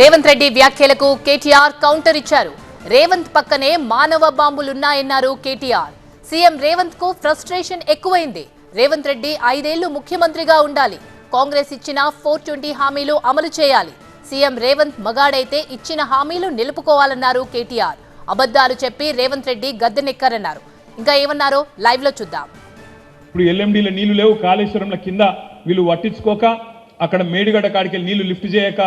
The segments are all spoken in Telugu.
రేవంత్ రెడ్డి వ్యాఖ్యలకు కేటీఆర్ కౌంటర్ ఇచ్చారు. రేవంత్ పక్కనే మానవ బాంబులున్నాయన్నారు కేటీఆర్. సీఎం రేవంత్కు ఫ్రస్ట్రేషన్ ఎక్కువైంది. రేవంత్ రెడ్డి ఐదేళ్ళు ముఖ్యమంత్రిగా ఉండాలి. కాంగ్రెస్ ఇచ్చిన ఫోర్ ట్వంటీ హామీలు అమలు చేయాలి. సీఎం రేవంత్ మగాడైతే ఇచ్చిన హామీలు నిలుపుకోవాలన్నారు కేటీఆర్. అబద్ధాలు చెప్పి రేవంత్ రెడ్డి గద్దెనెక్కారన్నారు ఇంకా ఏమన్నారో లైవ్లో చూద్దాం. ఇప్పుడు ఎల్ఎండీలో నీళ్ళు లేవు కాళేశ్వరంల కింద వీళ్ళు పట్టించుకోక అక్కడ మేడిగడ్డ కాడికి నీళ్ళు లిఫ్ట్ చేయక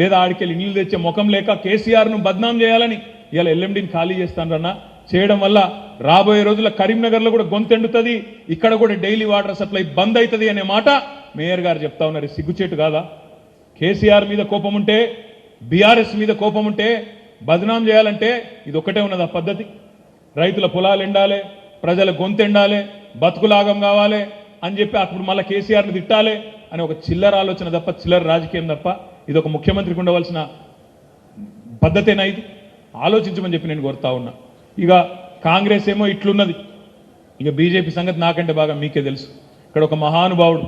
లేదా ఆడికెళ్ళి నీళ్ళు తెచ్చే ముఖం లేక కేసీఆర్ను బద్నాం చేయాలని ఇలా ఎల్ఎండిని ఖాళీ చేస్తానరన్నా. చేయడం వల్ల రాబోయే రోజుల కరీంనగర్లో కూడా గొంతెండుతుంది ఇక్కడ కూడా డైలీ వాటర్ సప్లై బంద్ అవుతుంది అనే మాట మేయర్ గారు చెప్తా ఉన్నారు. సిగ్గుచేటు కాదా? కేసీఆర్ మీద కోపం ఉంటే బీఆర్ఎస్ మీద కోపం ఉంటే బదనాం చేయాలంటే ఇది ఒకటే ఉన్నది ఆ పద్ధతి? రైతుల పొలాలు ఎండాలి ప్రజల గొంతెండాలి బతుకులాగం కావాలి అని చెప్పి అప్పుడు మళ్ళీ కేసీఆర్ని తిట్టాలి అని ఒక చిల్లర ఆలోచన తప్ప చిల్లర రాజకీయం తప్ప ఇది ఒక ముఖ్యమంత్రికి ఉండవలసిన పద్ధతేనా ఇది? ఆలోచించమని చెప్పి నేను కోరుతా ఉన్నా. ఇక కాంగ్రెస్ ఏమో ఇట్లున్నది. ఇక బీజేపీ సంగతి నాకంటే బాగా మీకే తెలుసు. ఇక్కడ ఒక మహానుభావుడు.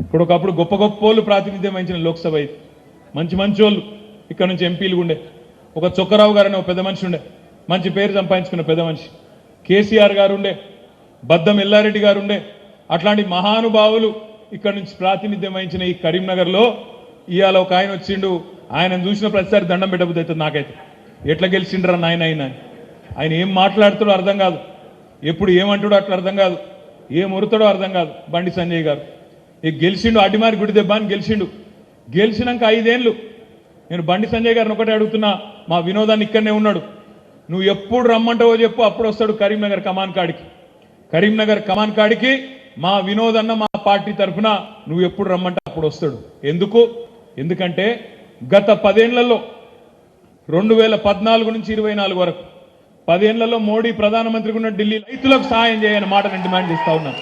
ఇక్కడ ఒకప్పుడు గొప్ప గొప్ప వాళ్ళు ప్రాతినిధ్యం వహించిన లోక్సభ ఇది. మంచి మంచి వాళ్ళు ఇక్కడ నుంచి ఎంపీలు ఉండే. ఒక చొక్కరావు గారు అనే ఒక పెద్ద మనిషి ఉండే. మంచి పేరు సంపాదించుకున్న పెద్ద మనిషి. కేసీఆర్ గారు ఉండే. బద్దం ఎల్లారెడ్డి గారు ఉండే. అట్లాంటి మహానుభావులు ఇక్కడ నుంచి ప్రాతినిధ్యం వహించిన ఈ కరీంనగర్లో ఇవాళ ఒక ఆయన వచ్చిండు ఆయన చూసిన ప్రతిసారి దండం పెట్టబుద్ధి అవుతుంది నాకైతే. ఎట్లా గెలిచిండ్రా నాయన ఆయన? ఆయన ఏం మాట్లాడుతాడో అర్థం కాదు. ఎప్పుడు ఏమంటాడో అట్లా అర్థం కాదు. ఏం ఉరుతాడో అర్థం కాదు. బండి సంజయ్ గారు. ఇక గెలిచిండు అడ్డిమారి గుడి దెబ్బ అని గెలిచిండు. గెలిచినాక ఐదేళ్ళు నేను బండి సంజయ్ గారిని ఒకటే అడుగుతున్నా మా వినోదాన్ని ఇక్కడనే ఉన్నాడు. నువ్వు ఎప్పుడు రమ్మంటావో చెప్పు అప్పుడు వస్తాడు కరీంనగర్ కమాన్ కాడికి. కరీంనగర్ కమాన్ కాడికి మా వినోదన్న మా పార్టీ తరఫున నువ్వు ఎప్పుడు రమ్మంటే అప్పుడు వస్తాడు. ఎందుకు? ఎందుకంటే గత పదేళ్ళలో రెండు వేల పద్నాలుగు నుంచి ఇరవై నాలుగు వరకు పదేళ్ళలో మోడీ ప్రధానమంత్రిగా ఉన్న ఢిల్లీ రైతులకు సహాయం చేయని మాట నేను డిమాండ్ చేస్తా ఉన్నాను